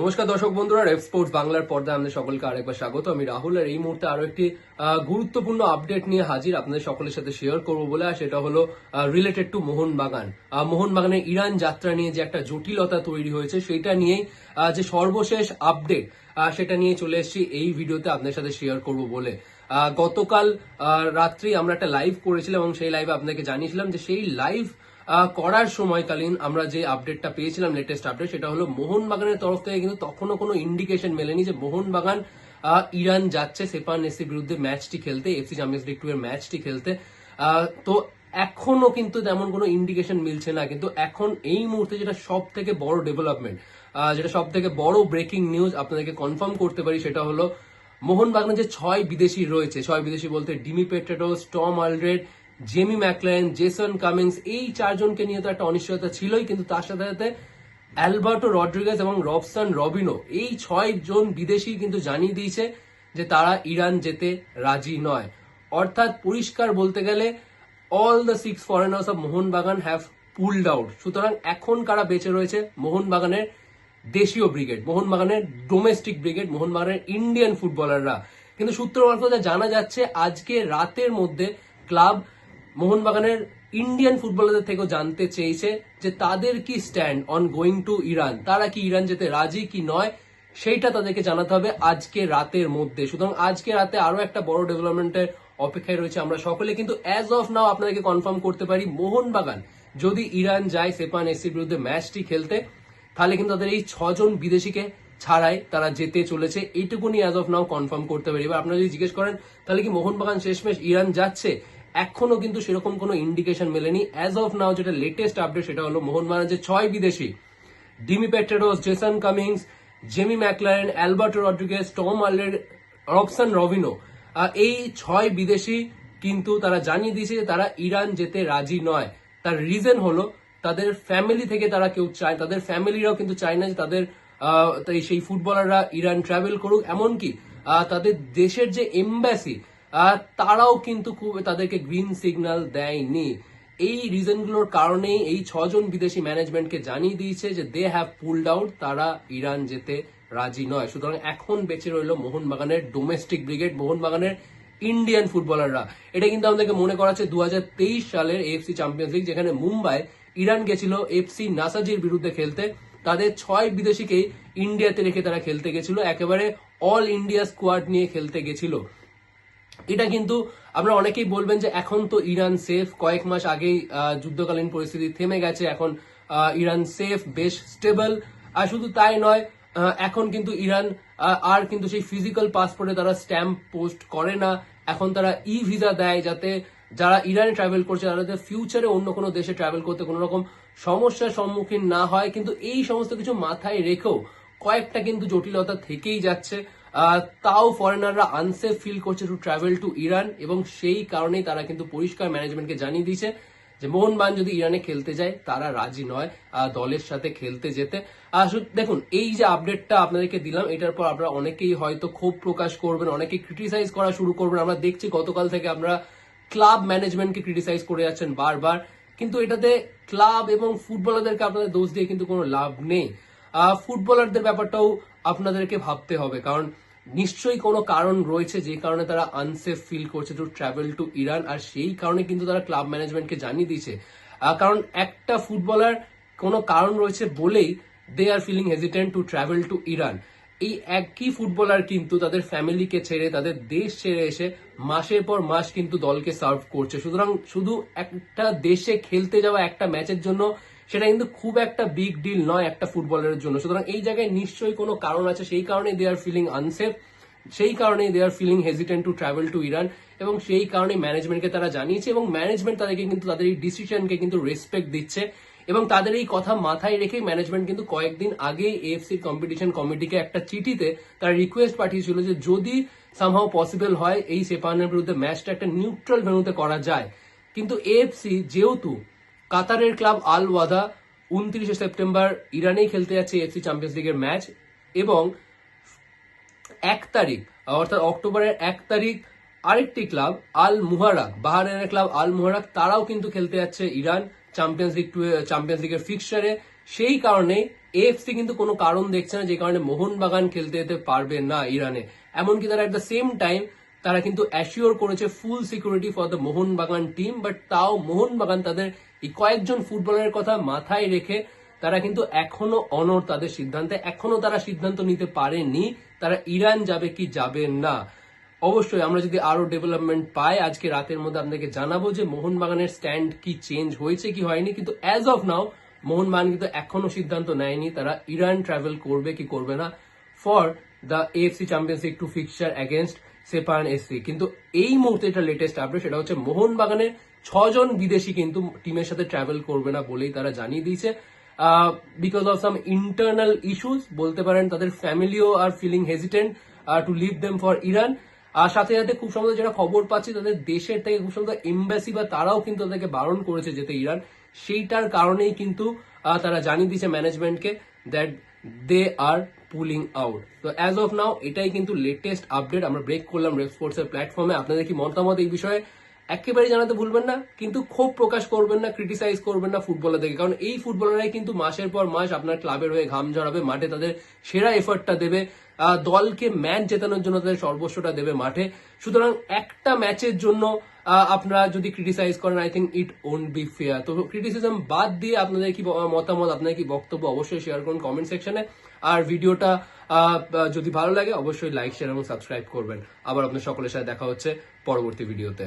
নমস্কার দর্শক বন্ধুরা, রেফ স্পোর্টস বাংলার পর্দায় আমাদের সকলকে আরেকবার স্বাগত। আমি রাহুল আর এই মুহূর্তে আরও একটি গুরুত্বপূর্ণ আপডেট নিয়ে হাজির আপনাদের সকলের সাথে শেয়ার করব বলে আর সেটা হলো রিলেটেড টু মোহনবাগান। মোহনবাগানের ইরান যাত্রা নিয়ে যে একটা জটিলতা তৈরি হয়েছে সেটা নিয়েই যে সর্বশেষ আপডেট সেটা নিয়ে চলে এসেছি এই ভিডিওতে আপনাদের সাথে শেয়ার করব বলে। গতকাল রাত্রি আমরা একটা লাইভ করেছিলাম এবং সেই লাইভে আপনাকে জানিয়েছিলাম যে সেই লাইভ করার সময়কালীন আমরা যে আপডেটটা পেয়েছিলাম লেটেস্ট আপডেট সেটা হলো মোহনবাগানের তরফ থেকে কিন্তু তখনও কোনো ইন্ডিকেশন মেলেনি যে মোহনবাগান ইরান যাচ্ছে সেপান এসির বিরুদ্ধে ম্যাচটি খেলতে, এফসি চ্যাম্পিয়ন্স লিগ টু এর ম্যাচটি খেলতে তো এখনও কিন্তু তেমন কোনো ইন্ডিকেশন মিলছে না, কিন্তু এখন এই মুহূর্তে যেটা সব থেকে বড় ডেভেলপমেন্ট যেটা সব থেকে বড় ব্রেকিং নিউজ আপনাদেরকে কনফার্ম করতে পারি সেটা হলো মোহনবাগানে যে ছয় বিদেশি রয়েছে, ছয় বিদেশি বলতে Dimi Petratos Tom Aldred, Jamie Maclaren Jason Cummings এই চারজনকে নিয়ে তো একটা অনিশ্চয়তা ছিলই, কিন্তু তার সাথে সাথে অ্যালবার্টো রড্রিগেজ এবং রবসন রবিনো, এই ছয় জন বিদেশি কিন্তু জানিয়ে দিয়েছে যে তারা ইরান যেতে রাজি নয়। অর্থাৎ পরিষ্কার বলতে গেলে all the six foreigners of Mohun Bagan have pulled out সুতরাং এখন কারা বেঁচে রয়েছে মোহনবাগানের দেশীয় ব্রিগেড, মোহনবাগানের ডোমেস্টিক ব্রিগেড, মোহনবাগানের ইন্ডিয়ান ফুটবলাররা কিন্তু সূত্র মারফত জানা যাচ্ছে, আজকে রাতের মধ্যে ক্লাব মোহনবাগানের ইন্ডিয়ান ফুটবলারদের থেকেও জানতে চেয়েছে যে তাদের কি stand on going to Iran তারা কি ইরান যেতে রাজি কি নয়, সেইটা তাদেরকে জানাতে হবে আজকে রাতের মধ্যে। সুতরাং আজকে রাতে আরও একটা বড় ডেভেলপমেন্টের অপেক্ষায় রয়েছে আমরা সকলে। কিন্তু অ্যাজ অফ নাও আপনাদেরকে কনফার্ম করতে পারি, মোহনবাগান যদি ইরান যায় সেপান এসির বিরুদ্ধে ম্যাচটি খেলতে তাহলে কিন্তু তাদের এই ছজন বিদেশিকে ছাড়াই তারা যেতে চলেছে। এইটুকুনি অ্যাজ অফ নাও কনফার্ম করতে পারি। এবার আপনারা যদি জিজ্ঞেস করেন, তাহলে কি মোহনবাগান শেষমেশ ইরান যাচ্ছে? এখনও কিন্তু সেরকম কোনো ইন্ডিকেশন মেলেনি। অ্যাজ অফ নাও যেটা লেটেস্ট আপডেট সেটা হলো মোহনবাগানের যে ছয় বিদেশি, Dimi Petratos, Jason Cummings, Jamie Maclaren, Alberto Rodriguez, Tom আলের রবসন রবিনো। এই ছয় বিদেশি কিন্তু তারা জানিয়ে দিয়েছে যে তারা ইরান যেতে রাজি নয়। তার রিজন হলো তাদের ফ্যামিলি থেকে তারা কেউ চায়, তাদের ফ্যামিলিরাও কিন্তু চায় না যে তাদের সেই ফুটবলাররা ইরান ট্রাভেল করুক। এমনকি তাদের দেশের যে এম্বাসি তারাও কিন্তু খুব তাদেরকে গ্রিন সিগন্যাল দেয়নি। এই রিজনগুলোর কারণেই এই ছজন বিদেশি ম্যানেজমেন্টকে জানিয়ে দিয়েছে যে দে হ্যাভ পুলড আউট তারা ইরান যেতে রাজি নয়। সুতরাং এখন বেঁচে রইল মোহনবাগানের ডোমেস্টিক ব্রিগেড মোহনবাগানের ইন্ডিয়ান ফুটবলাররা এটা কিন্তু আমাদেরকে মনে করাচ্ছে দু হাজার তেইশ সালের এফসি চ্যাম্পিয়ন্স লিগ যেখানে মুম্বাই ইরান গেছিল এফসি নাসাজির বিরুদ্ধে খেলতে। তাদের ছয় বিদেশিকেই ইন্ডিয়াতে রেখে তারা খেলতে গেছিল। একেবারে অল ইন্ডিয়া স্কোয়াড নিয়ে খেলতে গেছিল। এটা কিন্তু আমরা অনেকেই বলবেন যে এখন তো ইরান সেফ কয়েক মাস আগেই যুদ্ধকালীন পরিস্থিতি থেমে গেছে। এখন ইরান সেফ বেশ স্টেবল আর শুধু তাই নয় এখন কিন্তু ইরান আর কিন্তু সেই ফিজিক্যাল পাসপোর্টে তারা স্ট্যাম্প পোস্ট করে না। এখন তারা ই ভিসা দেয় যাতে যারা ইরানে ট্রাভেল করছে যাতে ফিউচারে অন্য কোনো দেশে ট্রাভেল করতে কোনো রকম সমস্যার সম্মুখীন না হয়, কিন্তু এই সমস্ত কিছু মাথায় রেখেও কয়েকটা কিন্তু জটিলতা থেকেই যাচ্ছে। তাও ফরেনাররা আনসেফ ফিল করছে টু ট্রাভেল টু ইরান এবং সেই কারণেই তারা কিন্তু পরিষ্কার ম্যানেজমেন্টকে জানিয়ে দিয়েছে যে মোহনবাগান যদি ইরানে খেলতে যায়, তারা রাজি নয় দলের সাথে খেলতে যেতে। দেখুন, এই যে আপডেটটা আপনাদেরকে দিলাম, এটার পর আপনারা অনেকেই হয়তো ক্ষোভ প্রকাশ করবেন, অনেকেই ক্রিটিসাইজ করা শুরু করবেন। আমরা দেখছি গতকাল থেকে আমরা ক্লাব ম্যানেজমেন্টকে ক্রিটিসাইজ করে যাচ্ছেন বারবার। কিন্তু এটাতে ক্লাব এবং ফুটবলারদেরকে আপনাদের দোষ দিয়ে কিন্তু কোনো লাভ নেই। ফুটবলারদের ব্যাপারটাও আপনাদেরকে ভাবতে হবে। কারণ নিশ্চয়ই কোনো কারণ রয়েছে যে কারণে তারা আনসেফ ফিল করছে টু ট্রাভেল টু ইরান আর সেই কারণে কিন্তু তারা ক্লাব ম্যানেজমেন্টকে জানিয়ে দিয়েছে। কারণ একটা ফুটবলার কোনো কারণ রয়েছে বলেই they are feeling hesitant to travel to Iran এই একই ফুটবলার কিন্তু তাদের ফ্যামিলিকে ছেড়ে, তাদের দেশ ছেড়ে এসে মাসের পর মাস কিন্তু দলকে সার্ভ করছে। সুতরাং শুধু একটা দেশে খেলতে যাওয়া একটা ম্যাচের জন্য সেটা কিন্তু খুব একটা বিগ ডিল নয় একটা ফুটবলারের জন্য। সুতরাং এই জায়গায় নিশ্চয়ই কোনো কারণ আছে। সেই কারণে দে আর ফিলিং আনসেফ সেই কারণেই they are feeling hesitant to travel to Iran এবং সেই কারণে ম্যানেজমেন্টকে তারা জানিয়েছে এবং ম্যানেজমেন্ট তাদেরকে কিন্তু, তাদের এই ডিসিশনকে কিন্তু রেসপেক্ট দিচ্ছে। এবং তাদের এই কথা মাথায় রেখে ম্যানেজমেন্ট কিন্তু কয়েকদিন আগেই এএফসি কম্পিটিশন কমিটিকে একটা চিঠিতে তারা রিকোয়েস্ট পাঠিয়েছিল যে যদি সামহাও পসিবল হয় এই সেপানের বিরুদ্ধে ম্যাচটা একটা নিউট্রাল ভেন্যুতে করা যায়। কিন্তু এএফসি যেহেতু কাতারের ক্লাব আল ওয়াদা উনত্রিশে সেপ্টেম্বর ইরানেই খেলতে যাচ্ছে এফসি চ্যাম্পিয়ন্স লিগের ম্যাচ এবং এক তারিখ, অর্থাৎ অক্টোবরের এক তারিখ আরেকটি ক্লাব আল মুহারাক বাহারেনের ক্লাব আল মুহারাক তারাও কিন্তু খেলতে যাচ্ছে Iran. Champions League two Champions লিগের ফিক্সারে সেই কারণে এএফসি কিন্তু কোনো কারণ দেখছে না, যে কারণে মোহনবাগান খেলতে যেতে পারবে না ইরানে। এমনকি তারা এট দ্য সেম টাইম তারা কিন্তু অ্যাসিওর করেছে full security for the Mohun Bagan team but তাও মোহনবাগান তাদের এই কয়েকজন ফুটবলারের কথা মাথায় রেখে তারা কিন্তু এখনও অনর তাদের সিদ্ধান্তে, এখনও তারা সিদ্ধান্ত নিতে পারেনি, তারা ইরান যাবে কি যাবে না। অবশ্যই আমরা যদি আরও ডেভেলপমেন্ট পাই, আজকে রাতের মধ্যে আপনাকে জানাব যে মোহনবাগানের স্ট্যান্ড কি চেঞ্জ হয়েছে, কি হয়নি। কিন্তু অ্যাজ অফ নাও মোহনবাগান কিন্তু এখনও সিদ্ধান্ত নেয়নি তারা ইরান ট্রাভেল করবে কি করবে না for the AFC Champions League two fixture against Sepahan SC কিন্তু এই মুহূর্তে এটা লেটেস্ট আপডেট সেটা হচ্ছে মোহনবাগানের ছজন বিদেশি কিন্তু টিমের সাথে ট্রাভেল করবে না বলেই তারা জানিয়ে দিয়েছে। Because of some internal issues বলতে পারেন তাদের ফ্যামিলিও are feeling hesitant to leave them for Iran আর সাথে সাথে খুব সম্ভবত যেটা খবর পাচ্ছি তাদের দেশের থেকে খুব সম্ভবত এম্বাসি বা তারাও কিন্তু তাদেরকে বারণ করেছে যেতে ইরান। সেইটার কারণেই কিন্তু তারা জানিয়ে দিয়েছে ম্যানেজমেন্টকে that they are pulling out তো অ্যাজ অফ নাও এটাই কিন্তু লেটেস্ট আপডেট আমরা ব্রেক করলাম রেপ স্পোর্টস এর প্ল্যাটফর্মে আপনাদের কি মতামত এই বিষয়ে? একেবারে জানাতে ভুলবেন না, কিন্তু ক্ষোভ প্রকাশ করবেন না ক্রিটিসাইজ করবেন না ফুটবলারদেরকে কারণ এই ফুটবলাররাই কিন্তু মাসের পর মাস আপনার ক্লাবের হয়ে ঘাম ঝরাবে, মাঠে তাদের সেরা এফার্টটা দেবে দলকে ম্যাচ জেতানোর জন্য তাদের সর্বস্বটা দেবে মাঠে। সুতরাং একটা ম্যাচের জন্য আপনারা যদি ক্রিটিসাইজ করেন I think it won't be fair তো ক্রিটিসিজম বাদ দিয়ে আপনাদের কি মতামত, আপনাদের কি বক্তব্য অবশ্যই শেয়ার করুন কমেন্ট সেকশনে আর ভিডিওটা যদি ভালো লাগে, অবশ্যই লাইক শেয়ার এবং সাবস্ক্রাইব করবেন। আবার আপনার সকলের সাথে দেখা হচ্ছে পরবর্তী ভিডিওতে